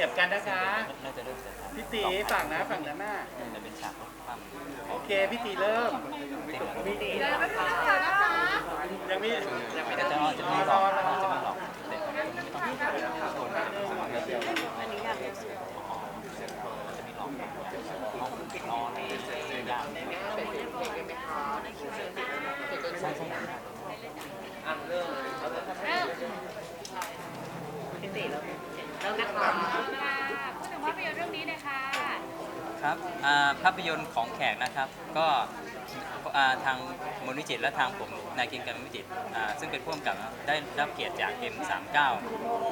ก็บกันนะคะน่าจะเริ่มเสร็จครับพี่ตีฝั่งนะฝั่งด้านหน้าจะเป็นฉากความโอเคพี่ตีเริ่มติดมียังมียังไม่แต่ได้จะจะไม่หลอกจะไม่หลอกเด็กไม่ต้องอันนี้อยากเรียนสูงจะมีหลอกนอนยากใช่ใช่พู ดถึงภาพยนตร์เรื่องนี้เลยค่ะครับอ่าภาพยนตร์ของแขกนะครับ ก็อ่าทางมูลนิธิและทางผมนายเกรียงกันมูลนิธิอ่าซึ่งเป็นผู้กำกับได้รับเกียรติจาก M39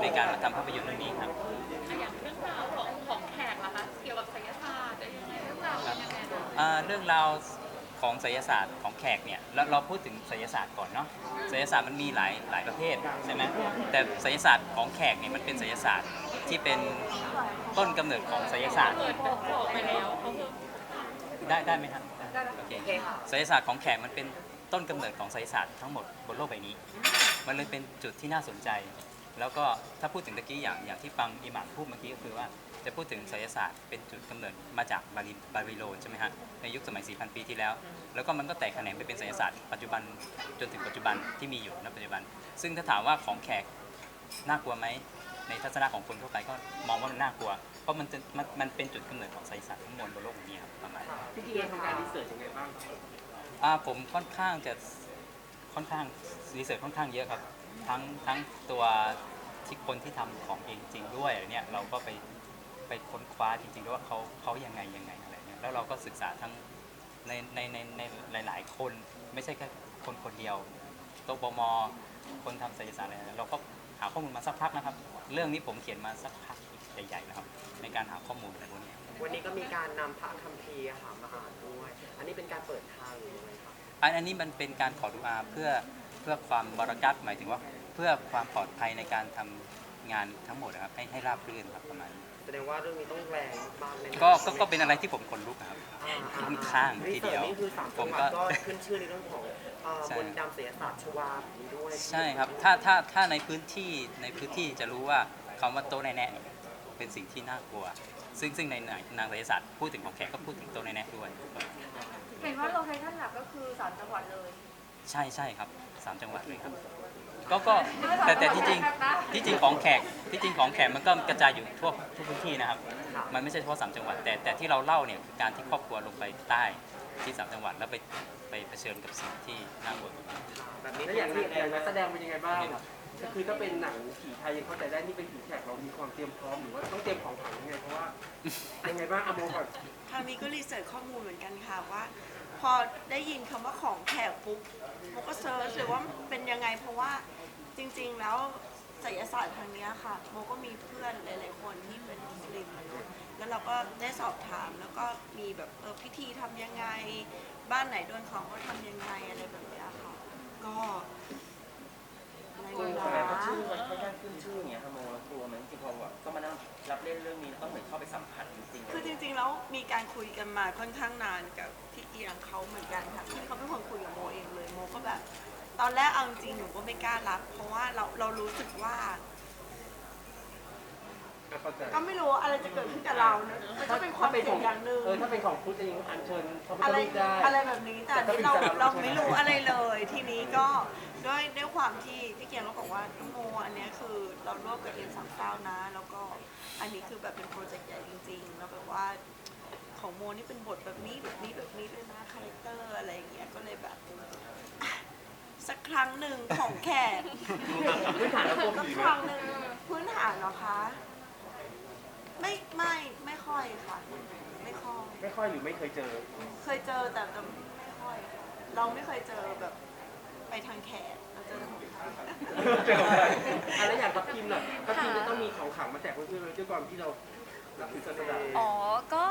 ในการมาทำภาพยนตร์เรื่องนี้ครับ อย่างเรื่องราวของของแขกล่ะคะ เกี่ยวกับศิลศาสตร์อะไรยังไงเรื่องราวเป็นยังไงบ้างอ่าเรื่องราวของไสยศาสตร์ของแขกเนี่ยเราเราพูดถึงไสยศาสตร์ก่อนเนาะไสยศาสตร์มันมีหลายหลายประเภทใช่ไหมแต่ไสยศาสตร์ของแขกเนี่ยมันเป็นไสยศาสตร์ ที่เป็นต้นกำเนิดของไสยศาสตร์ เปิดบอกบอกไปแล้วเขาคือได้ได้ไหมครับโอเคไสยศาสตร์ของแขกมันเป็นต้นกำเนิดของไสยศาสตร์ทั้งหมดบนโลกใบนี้ มันเลยเป็นจุดที่น่าสนใจ แล้วก็ถ้าพูดถึงตะกี้อย่างอย่างที่ฟังอิหม่ามพูดเมื่อกี้ก็คือว่าจะพูดถึงไสยศาสตร์เป็นจุดกำเนิดมาจากบาบิบาบิโลนใช่ไหมฮะในยุคสมัย 4,000 ปีที่แล้ว แล้วก็มันก็แตกแขนงไปเป็นไสยศาสตร์ปัจจุบันจนถึงปัจจุบันที่มีอยู่ณปัจจุบัน ซึ่งถ้าถามว่าของแขกน่ากลัวไหม ในทัศนะของคนทั่วไปก็มองว่ามันน่ากลัว เพราะมันจะมันมันเป็นจุดกำเนิดของไสยศาสตร์ทั้งมวลบนโลกนี้ครับประมาณนี้พี่ตีทำการรีเสิร์ชยังไงบ้างครับอ่าผมค่อนข้างจะค่อนข้างรีเสิร์ชค่อนข้างเยอะครับ ทั้งทั้งตัวที่คนที่ทำของเองจริงด้วยอะไรเนี่ยเราก็ไปไปค้นคว้าจริงๆด้วยว่าเขาเขายังไงยังไงอะไรเนี่ยแล้วเราก็ศึกษาทั้งในในในในหลาย ๆ คนไม่ใช่แค่คนคนเดียวโตบมคนทำศิลปศาสตร์อะไรเนี่ยเราก็หาข้อมูลมาสักพักนะครับ เรื่องนี้ผมเขียนมาสักพักใหญ่ๆนะครับในการหาข้อมูลอะไรพวกนี้วันนี้ก็มีการนำพระคัมภีร์อะค่ะมาอ่านด้วย อันนี้เป็นการเปิดทางหรือยังไงครับอันอันนี้มันเป็นการขอดุอาเพื่อเพื่อความบารักัตหมายถึงว่าเพื่อความปลอดภัยในการทำงานทั้งหมดนะครับให้ให้ราบรื่นครับประมาณนี้ แสดงว่าเรื่องนี้ต้องแรงมากเลยนะก็ก็ก็เป็นอะไรที่ผมขนลุกนะครับ อ่าค่อนข้างรีทีเสิเดีร์ยวชนี่คือสามผจังมหวัดก็ ก็ขึ้นชื่อในเรื่องของเอ่อใช่บนต์ดำศิลศาสตร์ชวาแบบนี้ด้วยใช่ครับ ถ้าถ้าถ้าในพื้นที่ในพื้นที่จะรู้ว่าคำว่าโต๊ะแน่ๆเนี่ยเป็นสิ่งที่น่ากลัว ซึ่งซึ่งในนางไสยศาสตร์พูดถึงของแขกก็พูดถึงโต๊ะแน่ๆด้วย เห็นว่าโลเคชั่นหลักก็คือสามจังหวัดเลย ใช่ใช่ครับสามจังหวัดเลยครับ ก็ก็แต่แต่ที่จริงที่จริงของแขกที่จริงของแขกมันก็กระจายอยู่ทั่วทุกพื้นที่นะครับค่ะมันไม่ใช่เฉพาะสามจังหวัด แต่แต่ที่เราเล่าเนี่ยคือการที่ครอบครัวลงไปใต้ที่สามจังหวัดแล้วไปไปเผชิญกับสิ่งที่น่ากลัวแบบนี้แล้วอย่างนี้อย่างนักแสดงเป็นยังไงบ้างก็คือถ้าเป็นหนังผีไทยยังเข้าใจได้นี่เป็นผีแขกเรามีความเตรียมพร้อมหรือว่าต้องเตรียมของขลังยังไงเพราะว่ายังไงบ้างเอาโมก่อนคราวนี้ก็รีเสิร์ชข้อมูลเหมือนกันค่ะว่า พอได้ยินคำว่าของแขกปุ๊บโมก็เซิร์ชเลยว่าเป็นยังไงเพราะว่า จริงๆแล้วศิลศาสตร์ทางเนี้ยค่ะโมก็มีเพื่อนหลายๆคนที่เป็นมุสลิมอะเนอะแล้วเราก็ได้สอบถามแล้วก็มีแบบเออพิธีทำยังไง บ้านไหนโดนของก็ทำยังไงอะไรแบบเนี้ยค่ะ ก็กลัวไหมเพราะชื่อมันค่อนข้างขึ้นชื่ออย่างเงี้ยค่ะโมเรากลัวไหมจริงๆพอแบบต้องมานั่งรับเล่นเรื่องนี้ต้องเหมือนเข้าไปสัมผัสจริงๆคือจริงๆแล้วมีการคุยกันมาค่อนข้างนานกับพี่เอียงเขาเหมือนกันค่ะที่เขาเป็นคนคุยกับโมเองเลยโมก็แบบ ตอนแรกเอาจริงๆหนูก็ไม่กล้ารับ เพราะว่าเราเรารู้สึกว่าเข้าใจก็ไม่รู้ว่าอะไรจะเกิดขึ้นกับเรานะมันก็เป็นความเสี่ยงอย่างหนึ่ง เออถ้าเป็นของพุทธเองอัญเชิญพระพุทอะธไรรูปได้ อะไรแบบนี้แต่อันนี้เราเราไม่รู้อะไรเลย ทีนี้ก็ด้วยด้วยความที่พี่เกียงก็บอกว่าน้องโมอันเนี้ยคือเราร่วมกับเอ็มสามเก้านะ แล้วก็อันนี้คือแบบเป็นโปรเจกต์ใหญ่จริงๆแล้วแบบว่าของโมนี่เป็นบทแบบนี้แบบนี้แบบนี้ด้วยนะคาแรคเตอร์อะไรอย่างเงี้ยก็เลยแบบอะสัก ครั้งหนึ่งของแขกพื้นฐานแล้วกลัวสักผีคไหมรั้งหนึ่งพื้นฐานเหรอคะ ไม่ไม่ไม่ค่อยค่ะ ไม่ค่อย ไม่ค่อยหรือไม่เคยเจอ เคยเจอแต่แต่ไม่ค่อยค่ะเราไม่เคยเจอแบบไปทางแขกเราเจอทางไทยเจอของใครอะแล้วอย่างทัพทีมล่ะทัพทีมจะต้องมีของขลังมาแจกเพื่อนๆด้วยความที่เรา หลักถือศาสนาอ๋อ ก็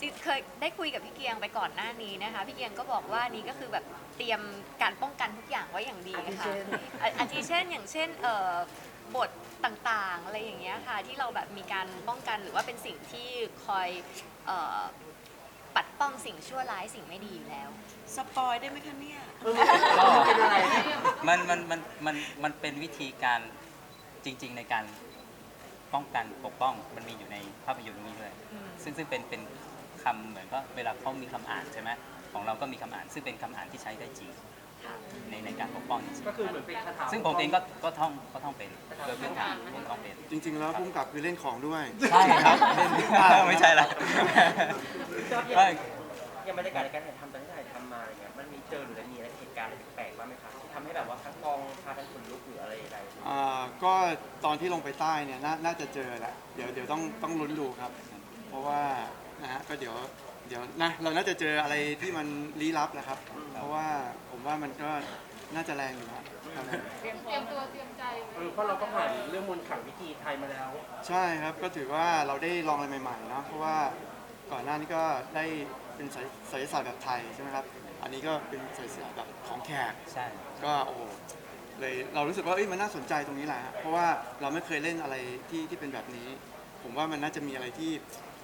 จริงเคยได้คุยกับพี่เกียงไปก่อนหน้านี้นะคะ พี่เกียงก็บอกว่านี่ก็คือแบบเตรียมการป้องกันทุกอย่างไว้อย่างดีค่ะอะอาทิเช่นอย่างเช่นเอ่อบทต่างๆ อะไรอย่างเงี้ยค่ะ ที่เราแบบมีการป้องกันหรือว่าเป็นสิ่งที่คอยเอ่อปัดป้องสิ่งชั่วร้ายสิ่งไม่ดีอยู่แล้ว สปอยได้ไหมคะเนี่ยเออมันเป็นอะไรมันมันมันมันมันเป็นวิธีการจริง ๆ ในการ ป้องกันปกป้องมันมีอยู่ในภาพยนตร์เรื่องนี้ด้วยซึ่งซึ่งเป็นเป็นคำเหมือนก็เวลาเขามีคำอ่านใช่ไหมของเราก็มีคำอ่าน ซึ่งเป็นคำอ่านที่ใช้ได้จริง ในในการปกป้องจริงก็คือเหมือนเป็นคาถาๆซึ่งผมเองก็ก็ท่องก็ท่องเป็นโดยพื้นฐานผมท่องเป็นจริง ๆ แล้วพุ่มกับคือเล่นของด้วย ใช่ครับเล่นไม่ใช่ละครับอไม่ย่างอย่างบรรยากาศในการถ่ายทำตอนที่ถ่ายทำมาอะไรเงี้ยมันมีเจอหรือมีอะไรเหตุการณ์อะไร ให้แบบว่าทั้งกองพากันขนลุกหรืออะไรอะไรอ่าก็ตอนที่ลงไปใต้เนี่ยนาน่าจะเจอแหละเดี๋ยวเดี๋ยวต้องต้องลุ้นดูครับ เพราะว่านะฮะก็เดี๋ยวเดี๋ยวนะเราน่าจะเจออะไรที่มันลี้ลับแหละครับ เพราะว่าผมว่ามันก็น่าจะแรงอยู่ครับครับผมเตรียมตัวเตรียมใจเออเพราะเราก็ผ่านเรื่องมนต์ขลังวิธีไทยมาแล้ว ใช่ครับก็ถือว่าเราได้ลองอะไรใหม่ๆเนาะเพราะว่าก่อนหน้านี้ก็ได้ เป็นไสยศิลศาสตร์แบบไทยใช่ไหมครับ อันนี้ก็เป็นไสยศาสตร์แบบของแขก ใช่ ก็โอ้โหเลยเรารู้สึกว่าเอ้ยมันน่าสนใจตรงนี้แหละฮะเพราะว่าเราไม่เคยเล่นอะไรที่ที่เป็นแบบนี้ ผมว่ามันน่าจะมีอะไรที่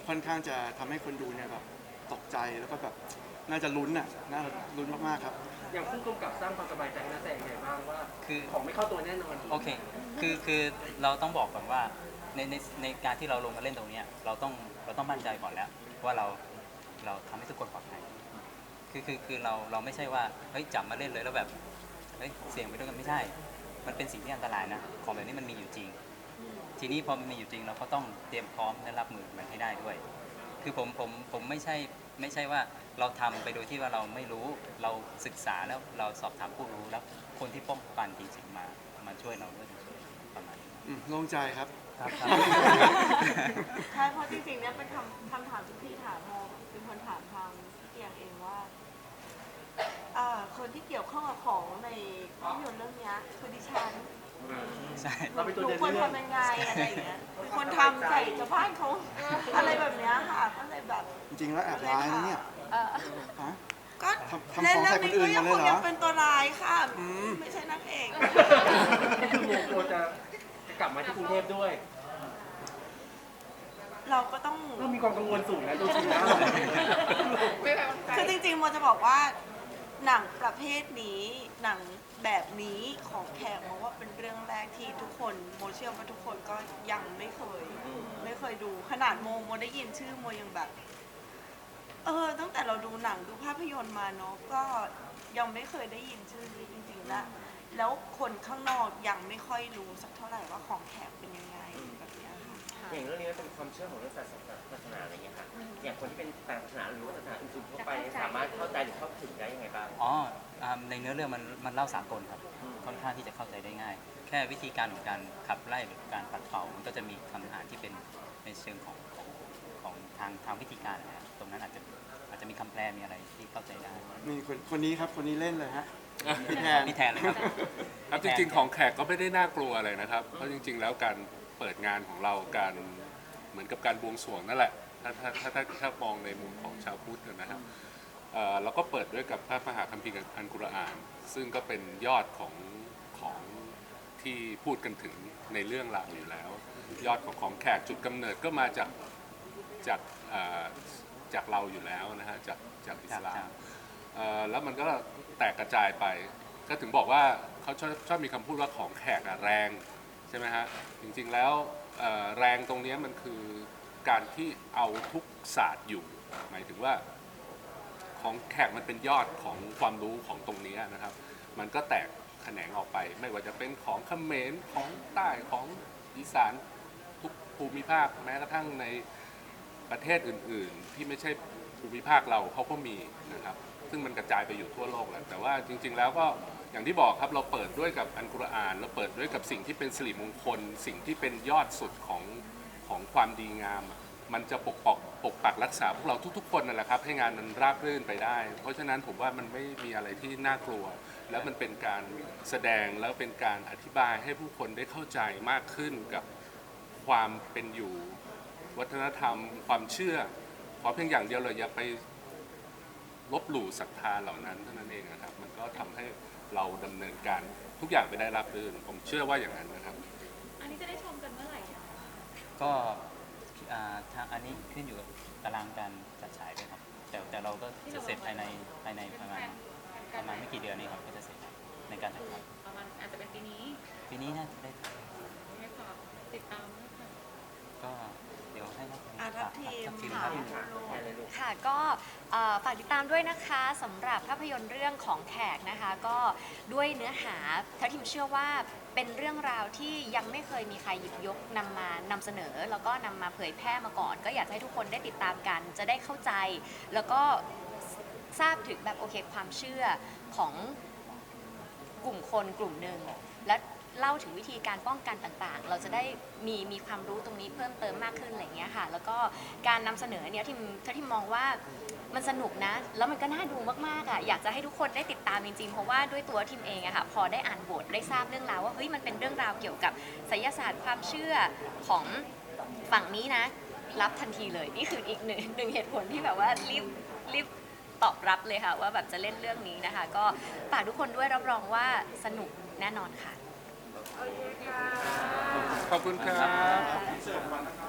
ค่อนข้างจะทำให้คนดูเนี่ยแบบตกใจแล้วก็แบบน่าจะลุ้นอะน่าลุ้นมากๆครับ อย่างผู้กำกับสร้างความสบายใจให้นักแสดงยังไงบ้างว่า คือ ของไม่เข้าตัวแน่นอนโอเค คือ คือเราต้องบอกก่อนว่าในในในการที่เราลงมาเล่นตรงเนี้ยเราต้องเราต้องมั่นใจก่อนแล้วว่าเรา เราทำให้ทุกคนปลอดภัยคือคือคือเราเราไม่ใช่ว่าเฮ้ยจับมาเล่นเลยแล้วแบบเฮ้ยเสี่ยงไปด้วยกันไม่ใช่ มันเป็นสิ่งที่อันตรายนะของแบบนี้มันมีอยู่จริง ทีนี้พอมันมีอยู่จริงเราก็ต้องเตรียมพร้อมและรับมือมันให้ได้ด้วย คือผมผมผมไม่ใช่ไม่ใช่ว่าเราทำไปโดยที่ว่าเราไม่รู้เราศึกษาแล้วเราสอบถามผู้รู้แล้วคนที่ป้องกันจริงๆมามาช่วยเราด้วยประมาณนี้โล่งใจครับ ครับครับใช่เพราะจริงๆเนี่ยเป็นคำคำถามที่พี่ถามโมเป็นคนถามทางพี่เกียงเองว่าเอ่อคนที่เกี่ยวข้องกับของในภาพยนตร์เรื่องเนี้ยคือดิฉันใช่ เราเป็นตัวหนูเดินควรเรื่อง ทำยังไงอะไรอย่างเงี้ยควรทำใส่ชาวบ้านเขาอะไรแบบเนี้ยค่ะก็เลยแบบจริงๆแล้วแอบร้ายนะเนี่ยเออฮะ ก็ทำทำของใส่คนอื่นเล่มาเลยเหรอก็ยังเป็นตัวร้ายค่ะ อืม ไม่ใช่นางเอก ก็คือโมโกจะจะ กลับมาที่กรุงเทพด้วย เราก็ต้อง เรามีความกังวลสูงนะดูสีหน้าไม่ไปวันใจคือจริงๆโมจะบอกว่าหนังประเภทนี้หนังแบบนี้ของแขกมองว่าเป็นเรื่องแรกที่ทุกคนโมเชื่อว่าทุกคนก็ยังไม่เคย ไม่เคยดูขนาดโมโมได้ยินชื่อโมยังแบบ เออ ตั้งแต่เราดูหนังดูภาพยนตร์มาเนาะก็ยังไม่เคยได้ยินชื่อนี้จริงๆนะ แล้วคนข้างนอกยังไม่ค่อยรู้สักเท่าไหร่ว่าของแขกเป็นยังไงแบบเนี้ยค่ะอย่างเรื่องนี้มันเป็นความเชื่อของเรื่องศาสนาศาสนาอะไรเงี้ยค่ะอย่างคนที่เป็นต่างศาสนาหรือว่าศาสนาอื่นๆทั่วไปเนี่ยสามารถเข้าใจหรือเข้าถึงได้ยังไงบ้างอ๋ออ่าในเนื้อเรื่องมันมันเล่าสากลครับ ค่อนข้างที่จะเข้าใจได้ง่าย แค่วิธีการของการขับไล่หรือการปัดเป่ามันก็จะมีคำอ่านที่เป็นในเชิงของของของทางทางวิธีการนะครับตรงนั้นอาจจะอาจจะมีคำแปลมีอะไรที่เข้าใจได้ นี่คนคนนี้ครับคนนี้เล่นเลยฮะ พี่แทนพี่แทนเลยครับ ครับจริงๆของแขกก็ไม่ได้น่ากลัวอะไรนะครับ เพราะจริง ๆ แล้วการเปิดงานของเราการเหมือนกับการบวงสรวงนั่นแหละ ถ้าถ้าถ้าถ้าถ้ามองในมุมของชาวพุทธนะครับเอ่อเราก็เปิดด้วยกับพระมหาคัมภีร์อันกุรอาน ซึ่งก็เป็นยอดของของที่พูดกันถึงในเรื่องราวอยู่แล้ว ยอดของของแขกจุดกำเนิดก็มาจากจากเอ่อจากเราอยู่แล้วนะฮะจากจากอิสลามเอ่อ แล้วมันก็แตกกระจายไป ก็ถึงบอกว่าเขาชอบชอบมีคำพูดว่าของแขกอะแรงใช่ไหมฮะจริงๆแล้วเอ่อแรงตรงเนี้ยมันคือการที่เอาทุกศาสตร์อยู่ หมายถึงว่า ของแขกมันเป็นยอดของความรู้ของตรงเนี้ยนะครับ มันก็แตกแขนงออกไป ไม่ว่าจะเป็นของเขมรของใต้ของอีสานทุกภูมิภาคแม้กระทั่งในประเทศอื่น ๆ ที่ไม่ใช่ภูมิภาคเราเขาก็มีนะครับ ซึ่งมันกระจายไปอยู่ทั่วโลกแหละแต่ว่าจริง ๆ แล้วก็อย่างที่บอกครับเราเปิดด้วยกับอันกุรอาน เราเปิดด้วยกับสิ่งที่เป็นสิริมงคล สิ่งที่เป็นยอดสุดของของความดีงามอะมันจะปกปกปกปักรักษาพวกเราทุกๆ คนนั่นแหละครับให้งานมันราบรื่นไปได้ เพราะฉะนั้นผมว่ามันไม่มีอะไรที่น่ากลัว แล้วมันเป็นการแสดงแล้วเป็นการอธิบายให้ผู้คนได้เข้าใจมากขึ้นกับความเป็นอยู่ วัฒนธรรม ความเชื่อ ขอเพียงอย่างเดียวเลยอย่าไป ลบหลู่ศรัทธาเหล่านั้นเท่านั้นเองนะครับ มันก็ทำให้เราดำเนินการทุกอย่างไปได้รับรื่นผมเชื่อว่าอย่างนั้นนะครับ อันนี้จะได้ชมกันเมื่อไหร่อะคะก็ทางอันนี้ขึ้นอยู่กับตารางการจัดฉายด้วยครับ แต่แต่เราก็จะเสร็จภายในภายในประมาณประมาณไม่กี่เดือนนี้ครับก็จะเสร็จในการถ่ายทประมาณอาจจะเป็นปีนี้ปีนี้น่าจะได้ไม่พอติดตามด้วก็เดี๋ยวให้นัอ่ทัพทีมค่ะ นักมคะก็เอ่อฝากติดตามด้วยนะคะสำหรับภาพยนตร์เรื่องของแขกนะคะ ก็ด้วยเนื้อหาทัพทิมเชื่อว่าเป็นเรื่องราวที่ยังไม่เคยมีใครหยิบยกนำมานำเสนอ แล้วก็นำมาเผยแพร่มาก่อน ก็อยากให้ทุกคนได้ติดตามกัน จะได้เข้าใจ แล้วก็ทราบถึงแบบโอเคความเชื่อของ กลุ่มคนกลุ่มหนึ่งและ เล่าถึงวิธีการป้องกันต่างๆ เราจะได้มีมีความรู้ตรงนี้เพิ่มเติมมากขึ้นอะไรอย่างเงี้ยค่ะ แล้วก็การนำเสนอเนี่ยทิมถ้าทิมมองว่ามันสนุกนะ แล้วมันก็น่าดูมากๆอะอยากจะให้ทุกคนได้ติดตามจริงๆ เพราะว่าด้วยตัวทิมเองอะค่ะพอได้อ่านบทได้ทราบเรื่องราวว่าเฮ้ยมันเป็นเรื่องราวเกี่ยวกับไสยศาสตร์ความเชื่อของฝั่งนี้นะ รับทันทีเลยนี่คืออีกหนึ่งหนึ่งเหตุผลที่แบบว่ารีบรีบตอบรับเลยค่ะว่าแบบจะเล่นเรื่องนี้นะคะ ก็ฝากทุกคนด้วยรับรองว่าสนุกแน่นอนค่ะ ขอบคุณครับ